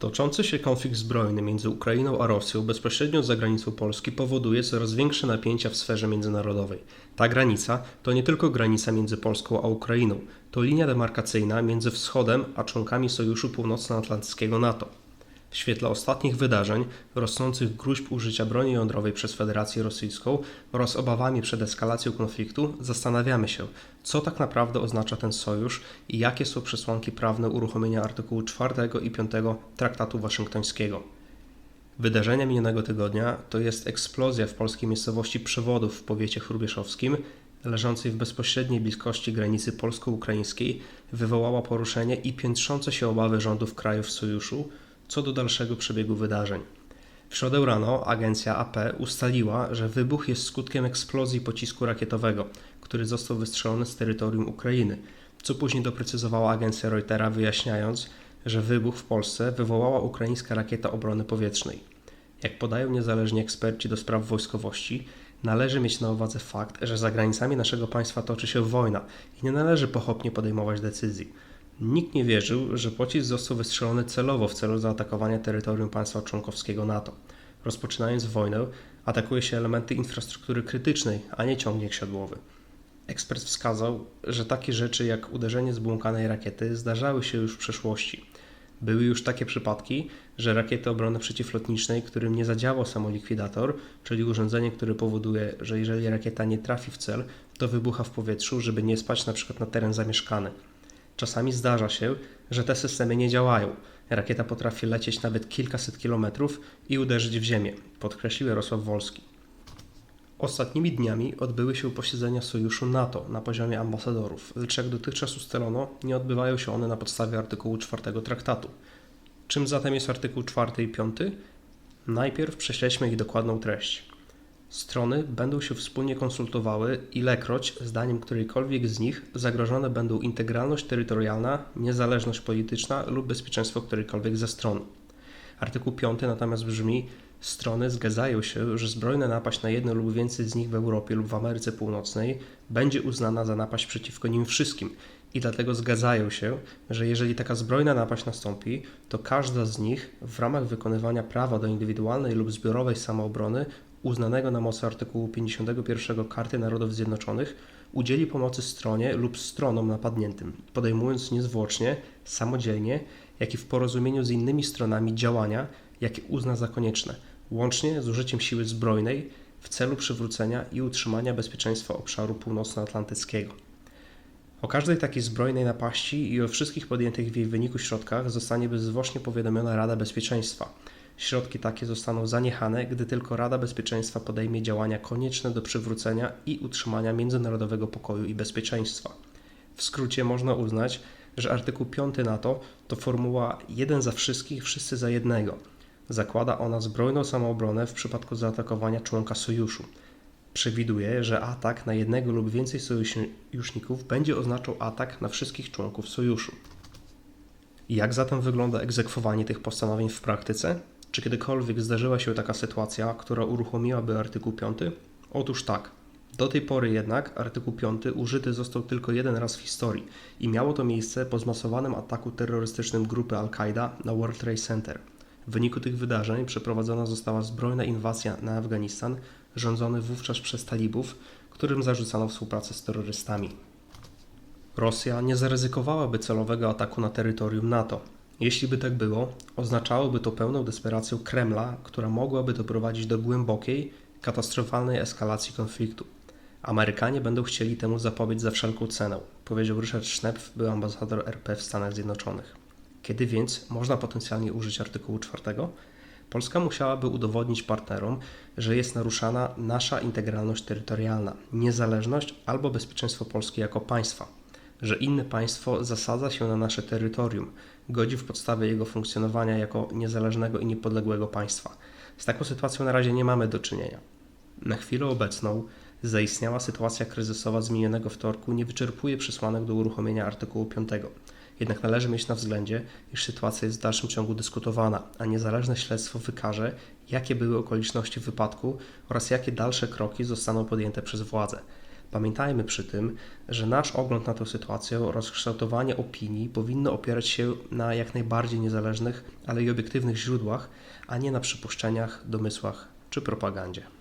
Toczący się konflikt zbrojny między Ukrainą a Rosją bezpośrednio za granicą Polski powoduje coraz większe napięcia w sferze międzynarodowej. Ta granica to nie tylko granica między Polską a Ukrainą, to linia demarkacyjna między Wschodem a członkami Sojuszu Północnoatlantyckiego NATO. W świetle ostatnich wydarzeń, rosnących gruźb użycia broni jądrowej przez Federację Rosyjską oraz obawami przed eskalacją konfliktu, zastanawiamy się, co tak naprawdę oznacza ten sojusz i jakie są przesłanki prawne uruchomienia artykułu 4 i 5 Traktatu Waszyngtońskiego. Wydarzenia minionego tygodnia to jest eksplozja w polskiej miejscowości Przewodów w powiecie chrubieszowskim, leżącej w bezpośredniej bliskości granicy polsko-ukraińskiej, wywołała poruszenie i piętrzące się obawy rządów krajów sojuszu co do dalszego przebiegu wydarzeń. W środę rano agencja AP ustaliła, że wybuch jest skutkiem eksplozji pocisku rakietowego, który został wystrzelony z terytorium Ukrainy, co później doprecyzowała agencja Reutera, wyjaśniając, że wybuch w Polsce wywołała ukraińska rakieta obrony powietrznej. Jak podają niezależni eksperci do spraw wojskowości, należy mieć na uwadze fakt, że za granicami naszego państwa toczy się wojna i nie należy pochopnie podejmować decyzji. Nikt nie wierzył, że pocisk został wystrzelony celowo w celu zaatakowania terytorium państwa członkowskiego NATO. Rozpoczynając wojnę, atakuje się elementy infrastruktury krytycznej, a nie ciągnik siodłowy. Ekspert wskazał, że takie rzeczy jak uderzenie zbłąkanej rakiety zdarzały się już w przeszłości. Były już takie przypadki, że rakiety obrony przeciwlotniczej, którym nie zadziałał samolikwidator, czyli urządzenie, które powoduje, że jeżeli rakieta nie trafi w cel, to wybucha w powietrzu, żeby nie spać na przykład na teren zamieszkany. Czasami zdarza się, że te systemy nie działają. Rakieta potrafi lecieć nawet kilkaset kilometrów i uderzyć w ziemię, podkreślił Jarosław Wolski. Ostatnimi dniami odbyły się posiedzenia Sojuszu NATO na poziomie ambasadorów, lecz jak dotychczas ustalono, nie odbywają się one na podstawie artykułu 4 traktatu. Czym zatem jest artykuł 4 i 5? Najpierw prześledźmy ich dokładną treść. Strony będą się wspólnie konsultowały, ilekroć, zdaniem którejkolwiek z nich, zagrożone będą integralność terytorialna, niezależność polityczna lub bezpieczeństwo którejkolwiek ze stron. Artykuł 5 natomiast brzmi: Strony zgadzają się, że zbrojna napaść na jedno lub więcej z nich w Europie lub w Ameryce Północnej będzie uznana za napaść przeciwko nim wszystkim i dlatego zgadzają się, że jeżeli taka zbrojna napaść nastąpi, to każda z nich w ramach wykonywania prawa do indywidualnej lub zbiorowej samoobrony uznanego na mocy artykułu 51 Karty Narodów Zjednoczonych udzieli pomocy stronie lub stronom napadniętym, podejmując niezwłocznie, samodzielnie, jak i w porozumieniu z innymi stronami działania, jakie uzna za konieczne, łącznie z użyciem siły zbrojnej w celu przywrócenia i utrzymania bezpieczeństwa obszaru północnoatlantyckiego. O każdej takiej zbrojnej napaści i o wszystkich podjętych w jej wyniku środkach zostanie bezzwłocznie powiadomiona Rada Bezpieczeństwa – Środki takie zostaną zaniechane, gdy tylko Rada Bezpieczeństwa podejmie działania konieczne do przywrócenia i utrzymania międzynarodowego pokoju i bezpieczeństwa. W skrócie można uznać, że artykuł 5 NATO to formuła jeden za wszystkich, wszyscy za jednego. Zakłada ona zbrojną samoobronę w przypadku zaatakowania członka sojuszu. Przewiduje, że atak na jednego lub więcej sojuszników będzie oznaczał atak na wszystkich członków sojuszu. Jak zatem wygląda egzekwowanie tych postanowień w praktyce? Czy kiedykolwiek zdarzyła się taka sytuacja, która uruchomiłaby artykuł 5? Otóż tak. Do tej pory jednak artykuł 5 użyty został tylko jeden raz w historii i miało to miejsce po zmasowanym ataku terrorystycznym grupy Al-Qaida na World Trade Center. W wyniku tych wydarzeń przeprowadzona została zbrojna inwazja na Afganistan, rządzony wówczas przez talibów, którym zarzucano współpracę z terrorystami. Rosja nie zaryzykowałaby celowego ataku na terytorium NATO, jeśli by tak było, oznaczałoby to pełną desperację Kremla, która mogłaby doprowadzić do głębokiej, katastrofalnej eskalacji konfliktu. Amerykanie będą chcieli temu zapobiec za wszelką cenę, powiedział Richard Schnepf, był ambasador RP w Stanach Zjednoczonych. Kiedy więc można potencjalnie użyć artykułu 4? Polska musiałaby udowodnić partnerom, że jest naruszana nasza integralność terytorialna, niezależność albo bezpieczeństwo Polski jako państwa, że inne państwo zasadza się na nasze terytorium, godzi w podstawę jego funkcjonowania jako niezależnego i niepodległego państwa. Z taką sytuacją na razie nie mamy do czynienia. Na chwilę obecną zaistniała sytuacja kryzysowa z minionego wtorku nie wyczerpuje przesłanek do uruchomienia artykułu 5. Jednak należy mieć na względzie, iż sytuacja jest w dalszym ciągu dyskutowana, a niezależne śledztwo wykaże, jakie były okoliczności wypadku oraz jakie dalsze kroki zostaną podjęte przez władze. Pamiętajmy przy tym, że nasz ogląd na tę sytuację, rozkształtowanie opinii powinno opierać się na jak najbardziej niezależnych, ale i obiektywnych źródłach, a nie na przypuszczeniach, domysłach czy propagandzie.